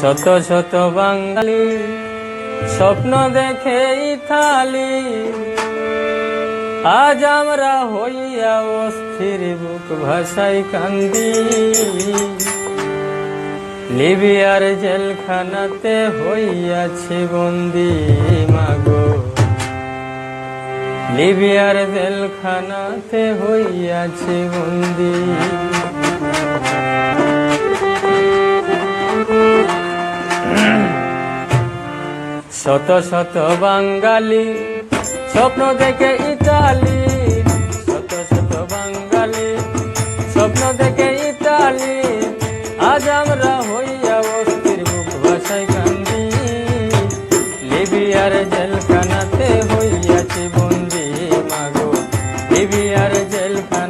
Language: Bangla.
শত শত বাঙালি স্বপ্ন দেখে ইথালি। আজ আমরা হইয়া অস্থির বুক ভাষাই কান্দি। লিবিয়ার জেলখানাতে হইয়াছি বন্দি মাগো। লিবিয়ার জেলখানাতে হইয়াছি বন্দি। শত শত বাঙালি, স্বপ্ন দেখে ইতালি। শত শত বাঙালি, স্বপ্ন দেখে ইতালি। আজ আমরা হইয়া অস্থির বুক ভাষায় কান্দি। লিবিয়ার জেলখানাতে হইয়াছি বন্দি মাগো। লিবিয়ার জেলখানা